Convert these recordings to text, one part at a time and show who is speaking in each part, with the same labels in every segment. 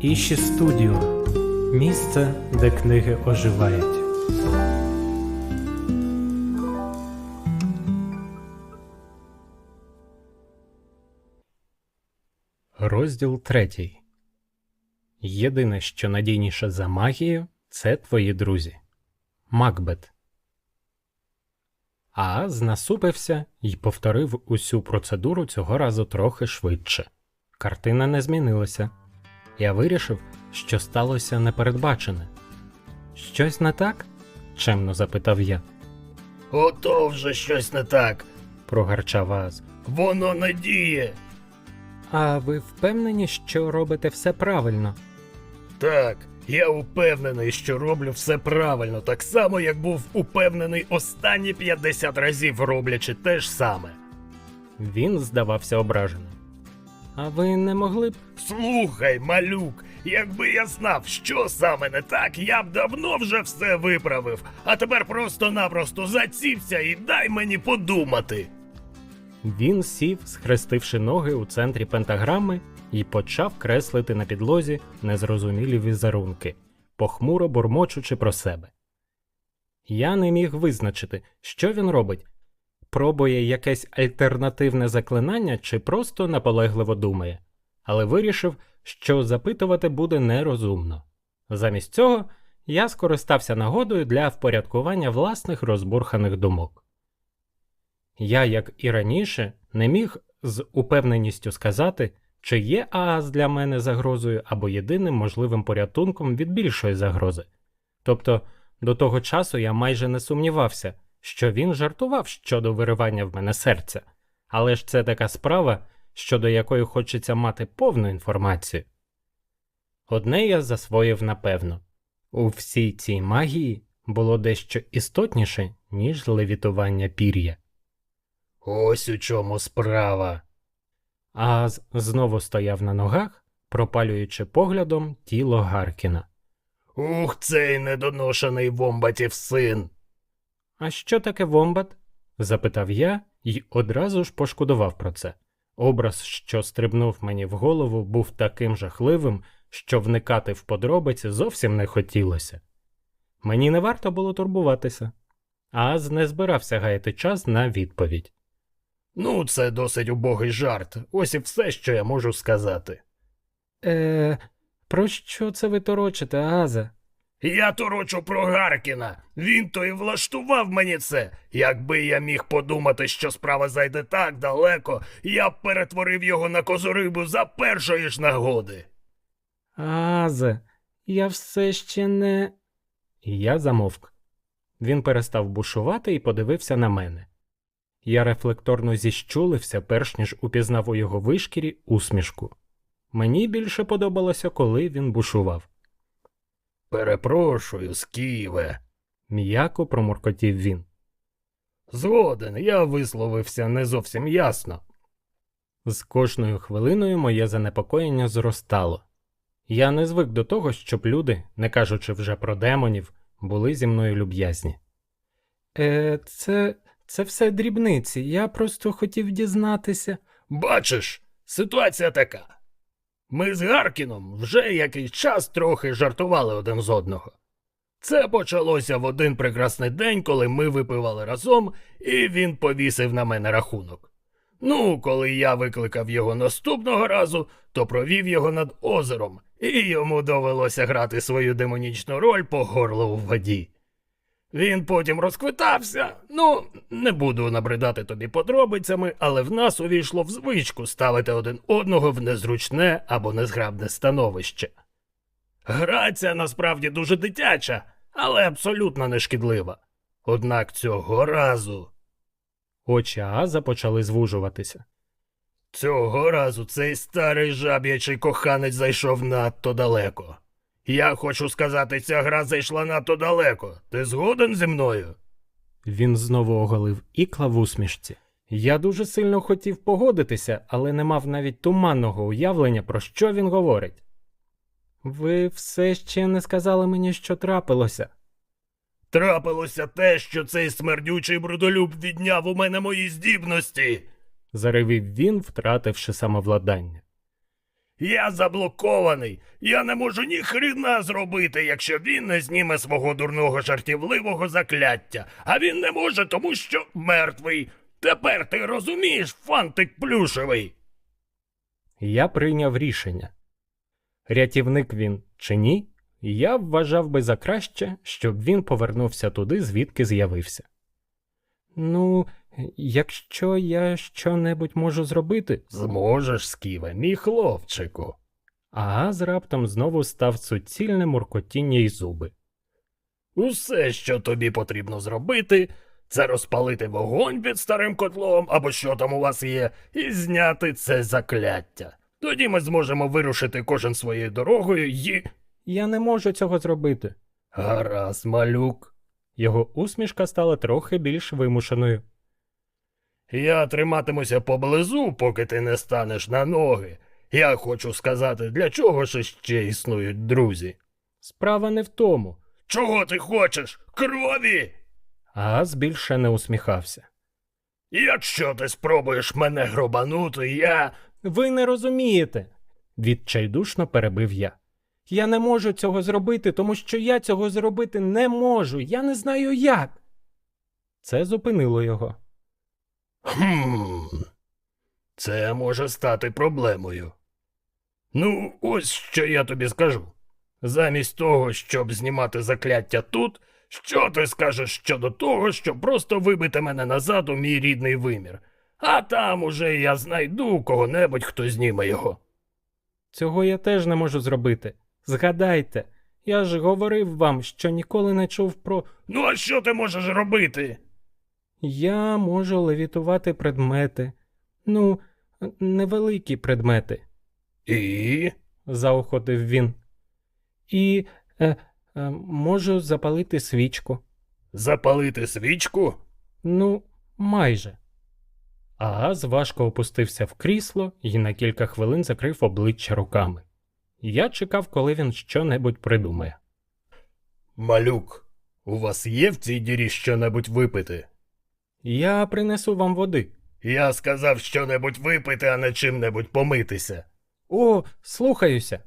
Speaker 1: Іші Студіо місце, де книги оживають. Розділ третій. Єдине, що надійніше за магію, це твої друзі. Макбет. Ааз насупився і повторив усю процедуру цього разу трохи швидше. Картина не змінилася. Я вирішив, що сталося непередбачене. Щось не так? чемно запитав я.
Speaker 2: Ото вже щось не так.
Speaker 1: Прогарчав Ааз.
Speaker 2: Воно не діє.
Speaker 1: А ви впевнені, що робите все правильно?
Speaker 2: Так, я упевнений, що роблю все правильно, так само, як був упевнений останні 50 разів, роблячи те ж саме.
Speaker 1: Він здавався ображеним. А ви не могли б.
Speaker 2: Слухай, малюк, якби я знав, що саме не так, я б давно вже все виправив, а тепер просто-напросто зацівся і дай мені подумати.
Speaker 1: Він сів, схрестивши ноги у центрі пентаграми, і почав креслити на підлозі незрозумілі візерунки, похмуро бурмочучи про себе. Я не міг визначити, що він робить пробує якесь альтернативне заклинання чи просто наполегливо думає, але вирішив, що запитувати буде нерозумно. Замість цього я скористався нагодою для впорядкування власних розбурханих думок. Я, як і раніше, не міг з упевненістю сказати, чи є ААС для мене загрозою або єдиним можливим порятунком від більшої загрози. Тобто, до того часу я майже не сумнівався, що він жартував щодо виривання в мене серця, але ж це така справа, щодо якої хочеться мати повну інформацію. Одне я засвоїв напевно у всій цій магії було дещо істотніше, ніж левітування пір'я.
Speaker 2: Ось у чому справа.
Speaker 1: Ааз знову стояв на ногах, пропалюючи поглядом тіло Гаркіна.
Speaker 2: Ух, цей недоношений вомбатів син.
Speaker 1: А що таке вомбат? запитав я і одразу ж пошкодував про це. Образ, що стрибнув мені в голову, був таким жахливим, що вникати в подробиці зовсім не хотілося. Мені не варто було турбуватися, Ааз не збирався гаяти час на відповідь.
Speaker 2: Ну, це досить убогий жарт. Ось і все, що я можу сказати.
Speaker 1: Е, про що це ви торочите, Ааза?
Speaker 2: Я торочу про Гаркіна. Він то і влаштував мені це. Якби я міг подумати, що справа зайде так далеко, я б перетворив його на козорибу за першої ж нагоди.
Speaker 1: Азе, я все ще не. Я замовк. Він перестав бушувати і подивився на мене. Я рефлекторно зіщулився, перш ніж упізнав у його вишкірі усмішку. Мені більше подобалося, коли він бушував.
Speaker 2: Перепрошую, Сківе.
Speaker 1: М'яко промуркотів він.
Speaker 2: Згоден, я висловився не зовсім ясно.
Speaker 1: З кожною хвилиною моє занепокоєння зростало. Я не звик до того, щоб люди, не кажучи вже про демонів, були зі мною люб'язні. Е, це. це все дрібниці. Я просто хотів дізнатися.
Speaker 2: Бачиш, ситуація така. Ми з Гаркіном вже якийсь час трохи жартували один з одного. Це почалося в один прекрасний день, коли ми випивали разом, і він повісив на мене рахунок. Ну, коли я викликав його наступного разу, то провів його над озером, і йому довелося грати свою демонічну роль по горло у воді. Він потім розквитався. Ну, не буду набридати тобі подробицями, але в нас увійшло в звичку ставити один одного в незручне або незграбне становище. Гра ця насправді дуже дитяча, але абсолютно не шкідлива. Однак цього разу.
Speaker 1: Очі Ааза почали звужуватися.
Speaker 2: Цього разу цей старий жаб'ячий коханець зайшов надто далеко. Я хочу сказати, ця гра зайшла надто далеко. Ти згоден зі мною?
Speaker 1: Він знову оголив ікла в усмішці. Я дуже сильно хотів погодитися, але не мав навіть туманного уявлення, про що він говорить. Ви все ще не сказали мені, що трапилося.
Speaker 2: Трапилося те, що цей смердючий брудолюб відняв у мене мої здібності.
Speaker 1: заревів він, втративши самовладання.
Speaker 2: Я заблокований. Я не можу ні хрена зробити, якщо він не зніме свого дурного жартівливого закляття. А він не може, тому що мертвий. Тепер ти розумієш, фантик плюшевий.
Speaker 1: Я прийняв рішення. Рятівник він чи ні, я вважав би за краще, щоб він повернувся туди, звідки з'явився. Ну, якщо я що-небудь можу зробити,
Speaker 2: Зможеш, Сківе, мій хлопчику.
Speaker 1: а Газ раптом знову став суцільне муркотіння й зуби.
Speaker 2: Усе, що тобі потрібно зробити, це розпалити вогонь під старим котлом або що там у вас є, і зняти це закляття. Тоді ми зможемо вирушити кожен своєю дорогою і.
Speaker 1: Я не можу цього зробити.
Speaker 2: Гаразд, малюк.
Speaker 1: Його усмішка стала трохи більш вимушеною.
Speaker 2: Я триматимуся поблизу, поки ти не станеш на ноги. Я хочу сказати, для чого ж ще існують друзі.
Speaker 1: Справа не в тому.
Speaker 2: Чого ти хочеш? Крові?
Speaker 1: Газ більше не усміхався.
Speaker 2: Якщо ти спробуєш мене гробанути, я.
Speaker 1: Ви не розумієте, відчайдушно перебив я. Я не можу цього зробити, тому що я цього зробити не можу. Я не знаю як. Це зупинило його.
Speaker 2: Хм. Це може стати проблемою. Ну, ось що я тобі скажу. Замість того, щоб знімати закляття тут, що ти скажеш щодо того, щоб просто вибити мене назад у мій рідний вимір, а там уже я знайду кого-небудь, хто зніме його.
Speaker 1: Цього я теж не можу зробити. Згадайте, я ж говорив вам, що ніколи не чув про.
Speaker 2: Ну, а що ти можеш робити?
Speaker 1: Я можу левітувати предмети. Ну, невеликі предмети,
Speaker 2: І.
Speaker 1: заохотив він. І е, е, можу запалити свічку.
Speaker 2: Запалити свічку?
Speaker 1: Ну, майже. Ааз важко опустився в крісло і на кілька хвилин закрив обличчя руками. Я чекав, коли він щонебудь придумає.
Speaker 2: Малюк, у вас є в цій дірі щонебудь випити?
Speaker 1: Я принесу вам води.
Speaker 2: Я сказав щонебудь випити, а не чим-небудь помитися.
Speaker 1: О, слухаюся.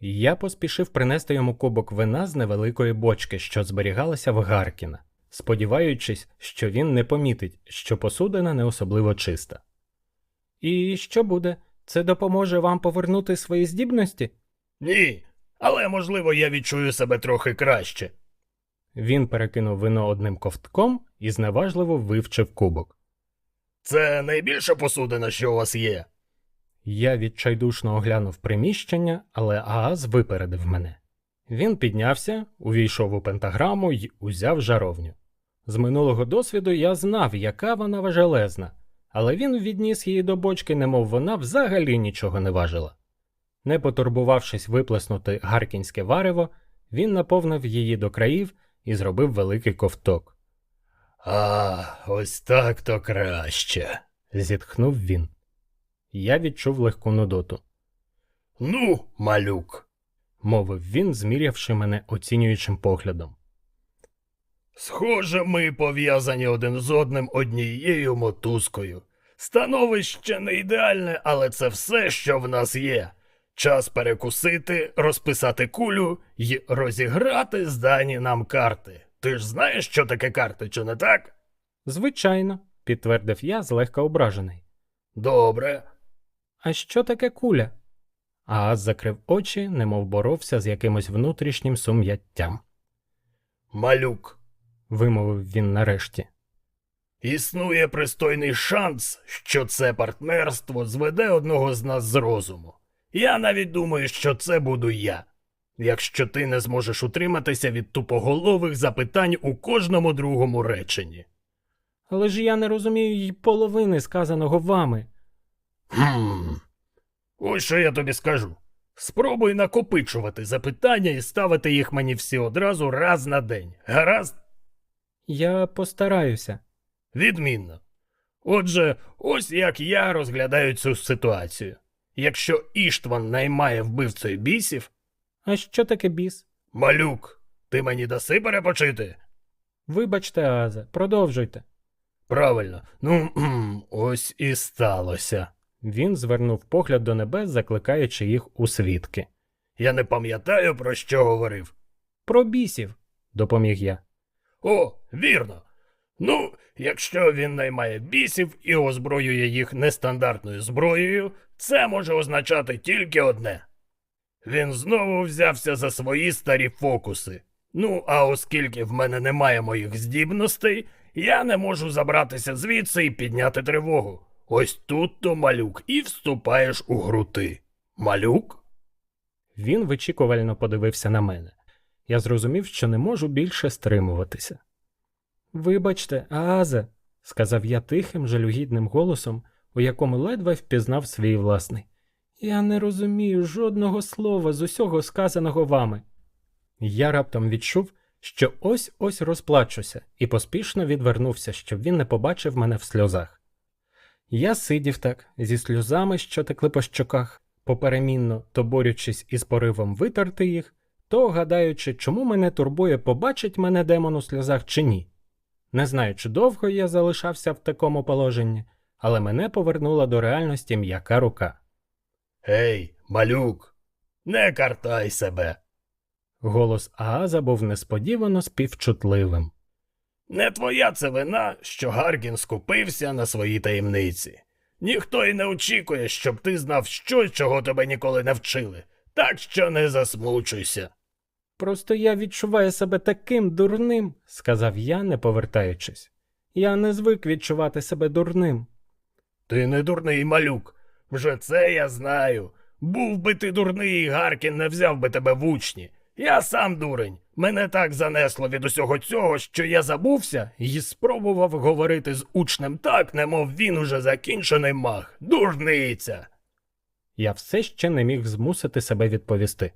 Speaker 1: Я поспішив принести йому кубок вина з невеликої бочки, що зберігалася в Гаркіна, сподіваючись, що він не помітить, що посудина не особливо чиста. І що буде? Це допоможе вам повернути свої здібності?
Speaker 2: Ні, але можливо я відчую себе трохи краще.
Speaker 1: Він перекинув вино одним ковтком і зневажливо вивчив кубок.
Speaker 2: Це найбільша посудина, що у вас є.
Speaker 1: Я відчайдушно оглянув приміщення, але Ааз випередив мене. Він піднявся, увійшов у пентаграму й узяв жаровню. З минулого досвіду я знав, яка вона важелезна, але він відніс її до бочки, немов вона взагалі нічого не важила. Не потурбувавшись виплеснути гаркінське варево, він наповнив її до країв і зробив великий ковток.
Speaker 2: А, ось так то краще.
Speaker 1: Зітхнув він. Я відчув легку нудоту.
Speaker 2: Ну, малюк.
Speaker 1: мовив він, змірявши мене оцінюючим поглядом.
Speaker 2: Схоже, ми пов'язані один з одним однією мотузкою. Становище не ідеальне, але це все, що в нас є. Час перекусити, розписати кулю і розіграти здані нам карти. Ти ж знаєш, що таке карти, чи не так?
Speaker 1: Звичайно, підтвердив я, злегка ображений.
Speaker 2: Добре.
Speaker 1: А що таке куля? Ааз закрив очі, немов боровся з якимось внутрішнім сум'яттям,
Speaker 2: Малюк.
Speaker 1: вимовив він нарешті.
Speaker 2: Існує пристойний шанс, що це партнерство зведе одного з нас з розуму. Я навіть думаю, що це буду я. Якщо ти не зможеш утриматися від тупоголових запитань у кожному другому реченні.
Speaker 1: Але ж я не розумію й половини сказаного вами.
Speaker 2: Хм. Ось що я тобі скажу. Спробуй накопичувати запитання і ставити їх мені всі одразу раз на день. Гаразд?
Speaker 1: Я постараюся.
Speaker 2: Відмінно. Отже, ось як я розглядаю цю ситуацію. Якщо Іштван наймає вбивцею бісів,
Speaker 1: А що таке біс?
Speaker 2: малюк, ти мені даси перепочити?
Speaker 1: Вибачте, Ааза, продовжуйте.
Speaker 2: Правильно, ну ось і сталося.
Speaker 1: Він звернув погляд до небес, закликаючи їх у свідки.
Speaker 2: Я не пам'ятаю, про що говорив.
Speaker 1: Про бісів, допоміг я.
Speaker 2: О, вірно. Ну, якщо він наймає бісів і озброює їх нестандартною зброєю, це може означати тільки одне. Він знову взявся за свої старі фокуси. Ну, а оскільки в мене немає моїх здібностей, я не можу забратися звідси і підняти тривогу. Ось тут то малюк, і вступаєш у грути. Малюк?
Speaker 1: Він вичікувально подивився на мене. Я зрозумів, що не можу більше стримуватися. Вибачте, Аазе, сказав я тихим, жалюгідним голосом, у якому ледве впізнав свій власний. Я не розумію жодного слова з усього сказаного вами. Я раптом відчув, що ось ось розплачуся, і поспішно відвернувся, щоб він не побачив мене в сльозах. Я сидів так, зі сльозами, що текли по щоках, поперемінно то борючись із поривом витерти їх, то гадаючи, чому мене турбує, побачить мене демон у сльозах чи ні. Не знаю, чи довго я залишався в такому положенні, але мене повернула до реальності м'яка рука.
Speaker 2: Гей, малюк, не картай себе.
Speaker 1: Голос Ааза був несподівано співчутливим.
Speaker 2: Не твоя це вина, що Гаргін скупився на свої таємниці. Ніхто й не очікує, щоб ти знав щось, чого тебе ніколи не вчили. Так що не засмучуйся.
Speaker 1: Просто я відчуваю себе таким дурним, сказав я, не повертаючись. Я не звик відчувати себе дурним.
Speaker 2: Ти не дурний малюк. Вже це я знаю. Був би ти дурний, і Гаркін не взяв би тебе в учні. Я сам дурень. Мене так занесло від усього цього, що я забувся і спробував говорити з учнем так, немов він уже закінчений маг. Дурниця.
Speaker 1: Я все ще не міг змусити себе відповісти.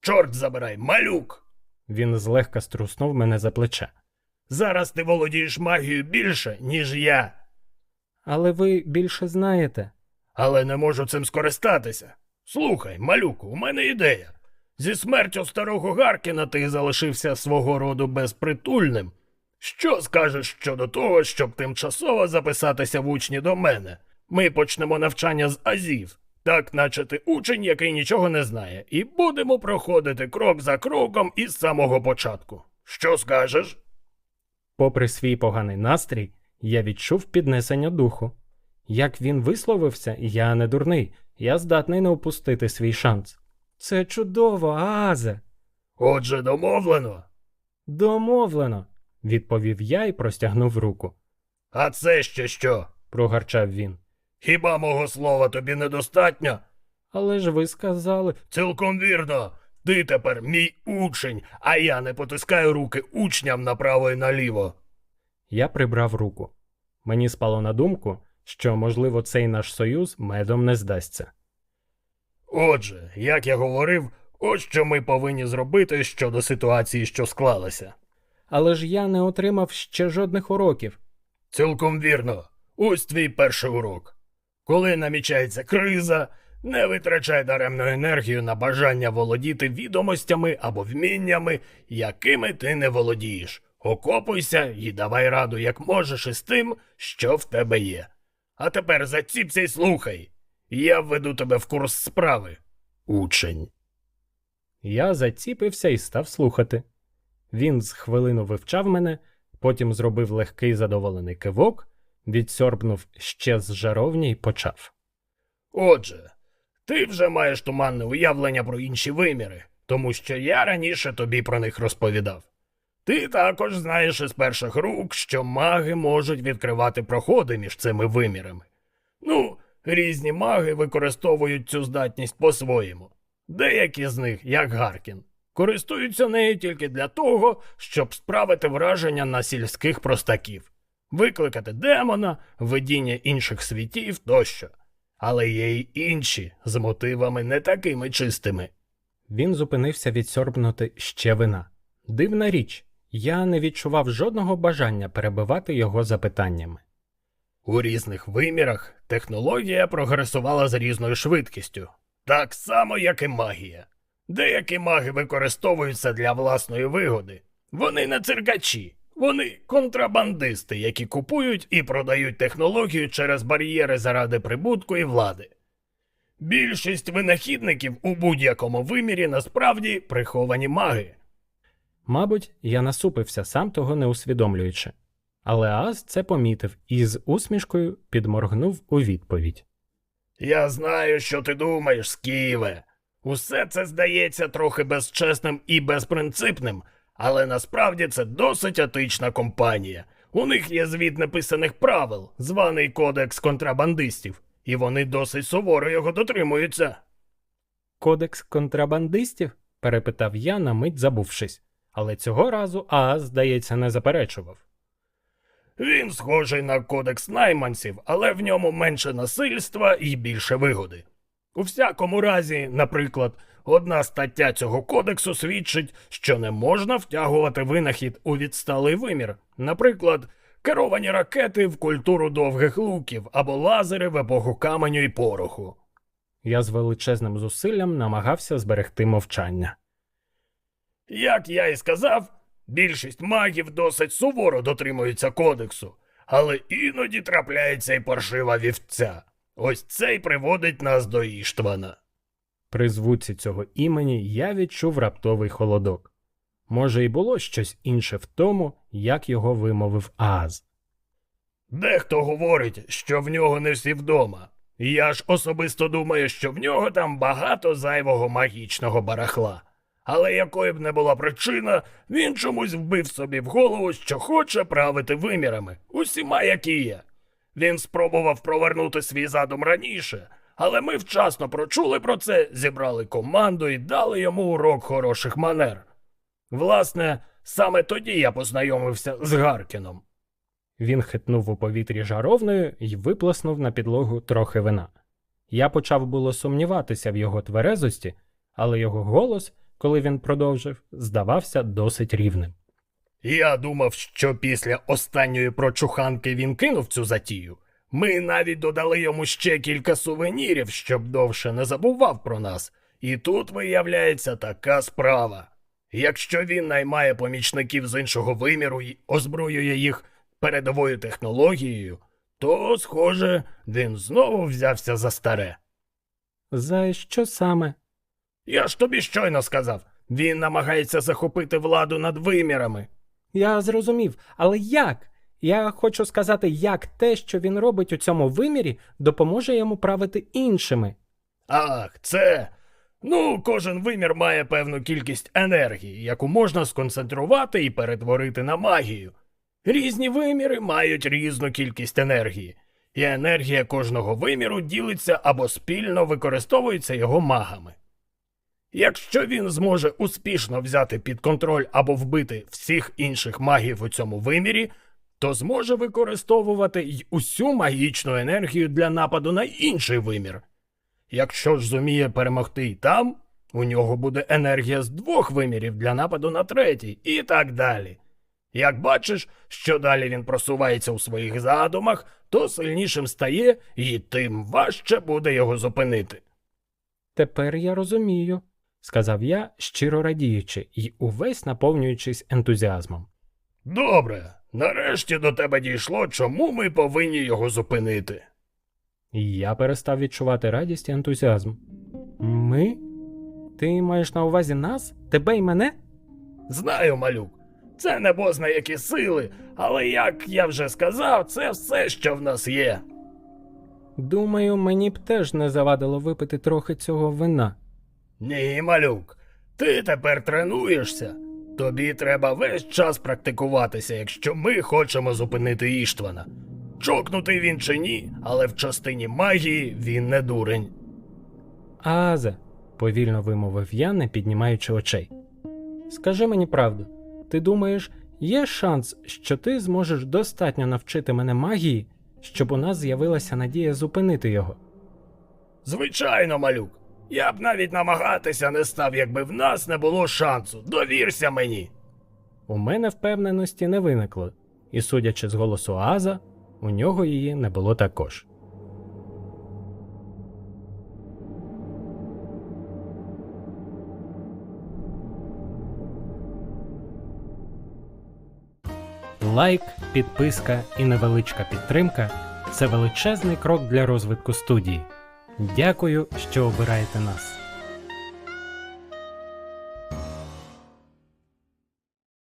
Speaker 2: Чорт забирай, малюк.
Speaker 1: Він злегка струснув мене за плече.
Speaker 2: Зараз ти володієш магією більше, ніж я,
Speaker 1: Але ви більше знаєте.
Speaker 2: Але не можу цим скористатися. Слухай, малюку, у мене ідея. Зі смертю старого Гаркіна ти залишився свого роду безпритульним. Що скажеш щодо того, щоб тимчасово записатися в учні до мене? Ми почнемо навчання з азів, так наче ти учень, який нічого не знає, і будемо проходити крок за кроком із самого початку. Що скажеш?
Speaker 1: Попри свій поганий настрій, я відчув піднесення духу. Як він висловився, я не дурний, я здатний не упустити свій шанс. Це чудово, Азе.
Speaker 2: Отже, домовлено.
Speaker 1: Домовлено, відповів я і простягнув руку.
Speaker 2: А це ще що?
Speaker 1: Прогарчав він.
Speaker 2: Хіба мого слова тобі недостатньо?
Speaker 1: Але ж ви сказали.
Speaker 2: Цілком вірно. Ти тепер мій учень, а я не потискаю руки учням направо і наліво.
Speaker 1: Я прибрав руку. Мені спало на думку, що, можливо, цей наш союз медом не здасться.
Speaker 2: Отже, як я говорив, ось що ми повинні зробити щодо ситуації, що склалася.
Speaker 1: Але ж я не отримав ще жодних уроків.
Speaker 2: Цілком вірно. Ось твій перший урок. Коли намічається криза, не витрачай даремну енергію на бажання володіти відомостями або вміннями, якими ти не володієш. Окопуйся і давай раду, як можеш із тим, що в тебе є. А тепер заціпся й слухай. Я введу тебе в курс справи. Учень.
Speaker 1: Я заціпився і став слухати. Він з хвилину вивчав мене, потім зробив легкий задоволений кивок, відсьорбнув ще з жаровні і почав.
Speaker 2: Отже, ти вже маєш туманне уявлення про інші виміри, тому що я раніше тобі про них розповідав. Ти також знаєш із перших рук, що маги можуть відкривати проходи між цими вимірами. Ну, різні маги використовують цю здатність по-своєму. Деякі з них, як Гаркін, користуються нею тільки для того, щоб справити враження на сільських простаків, викликати демона, видіння інших світів тощо. Але є й інші з мотивами не такими чистими.
Speaker 1: Він зупинився відсьорбнути ще вина. Дивна річ, я не відчував жодного бажання перебивати його запитаннями.
Speaker 2: У різних вимірах технологія прогресувала з різною швидкістю, так само, як і магія. Деякі маги використовуються для власної вигоди. Вони не циркачі, Вони контрабандисти, які купують і продають технологію через бар'єри заради прибутку і влади. Більшість винахідників у будь-якому вимірі насправді приховані маги.
Speaker 1: Мабуть, я насупився, сам того не усвідомлюючи. Але Аз це помітив і з усмішкою підморгнув у відповідь.
Speaker 2: Я знаю, що ти думаєш, Сківе. Усе це здається трохи безчесним і безпринципним, але насправді це досить етична компанія. У них є звіт неписаних правил, званий Кодекс контрабандистів, і вони досить суворо його дотримуються.
Speaker 1: Кодекс контрабандистів? перепитав я, на мить забувшись. Але цього разу Ааз, здається, не заперечував.
Speaker 2: Він схожий на кодекс найманців, але в ньому менше насильства і більше вигоди. У всякому разі, наприклад, одна стаття цього кодексу свідчить, що не можна втягувати винахід у відсталий вимір, наприклад, керовані ракети в культуру довгих луків або лазери в епоху каменю і пороху.
Speaker 1: Я з величезним зусиллям намагався зберегти мовчання.
Speaker 2: Як я і сказав, більшість магів досить суворо дотримуються кодексу, але іноді трапляється і паршива вівця. Ось це й приводить нас до Іштвана.
Speaker 1: При звуці цього імені я відчув раптовий холодок. Може, і було щось інше в тому, як його вимовив Ааз.
Speaker 2: Дехто говорить, що в нього не всі вдома. Я ж особисто думаю, що в нього там багато зайвого магічного барахла. Але якою б не була причина, він чомусь вбив собі в голову, що хоче правити вимірами, усіма, які є. Він спробував провернути свій задум раніше, але ми вчасно прочули про це, зібрали команду і дали йому урок хороших манер. Власне, саме тоді я познайомився з Гаркіном.
Speaker 1: Він хитнув у повітрі жаровною і виплеснув на підлогу трохи вина. Я почав було сумніватися в його тверезості, але його голос, коли він продовжив, здавався досить рівним.
Speaker 2: Я думав, що після останньої прочуханки він кинув цю затію. Ми навіть додали йому ще кілька сувенірів, щоб довше не забував про нас. І тут виявляється така справа. Якщо він наймає помічників з іншого виміру і озброює їх передовою технологією, то, схоже, він знову взявся за старе.
Speaker 1: За що саме?
Speaker 2: Я ж тобі щойно сказав, він намагається захопити владу над вимірами.
Speaker 1: Я зрозумів, але як? Я хочу сказати, як те, що він робить у цьому вимірі, допоможе йому правити іншими.
Speaker 2: Ах, це. Ну, кожен вимір має певну кількість енергії, яку можна сконцентрувати і перетворити на магію. Різні виміри мають різну кількість енергії, і енергія кожного виміру ділиться або спільно використовується його магами. Якщо він зможе успішно взяти під контроль або вбити всіх інших магів у цьому вимірі, то зможе використовувати й усю магічну енергію для нападу на інший вимір. Якщо ж зуміє перемогти й там, у нього буде енергія з двох вимірів для нападу на третій, і так далі. Як бачиш, що далі він просувається у своїх задумах, то сильнішим стає, і тим важче буде його зупинити.
Speaker 1: Тепер я розумію, сказав я, щиро радіючи і увесь наповнюючись ентузіазмом.
Speaker 2: Добре, нарешті до тебе дійшло, чому ми повинні його зупинити.
Speaker 1: Я перестав відчувати радість і ентузіазм. Ми? Ти маєш на увазі нас? Тебе і мене?
Speaker 2: Знаю, малюк, це не бозна які сили, але як я вже сказав, це все, що в нас є.
Speaker 1: Думаю, мені б теж не завадило випити трохи цього вина.
Speaker 2: Ні, малюк, ти тепер тренуєшся. Тобі треба весь час практикуватися, якщо ми хочемо зупинити Іштвана. Чокнутий він чи ні, але в частині магії він не дурень.
Speaker 1: Азе, повільно вимовив я, не піднімаючи очей. Скажи мені правду, ти думаєш, є шанс, що ти зможеш достатньо навчити мене магії, щоб у нас з'явилася надія зупинити його?
Speaker 2: Звичайно, малюк. Я б навіть намагатися не став, якби в нас не було шансу. Довірся мені.
Speaker 1: У мене впевненості не виникло, і, судячи з голосу Аза, у нього її не було також. Лайк, підписка і невеличка підтримка це величезний крок для розвитку студії. Дякую, що обираєте нас.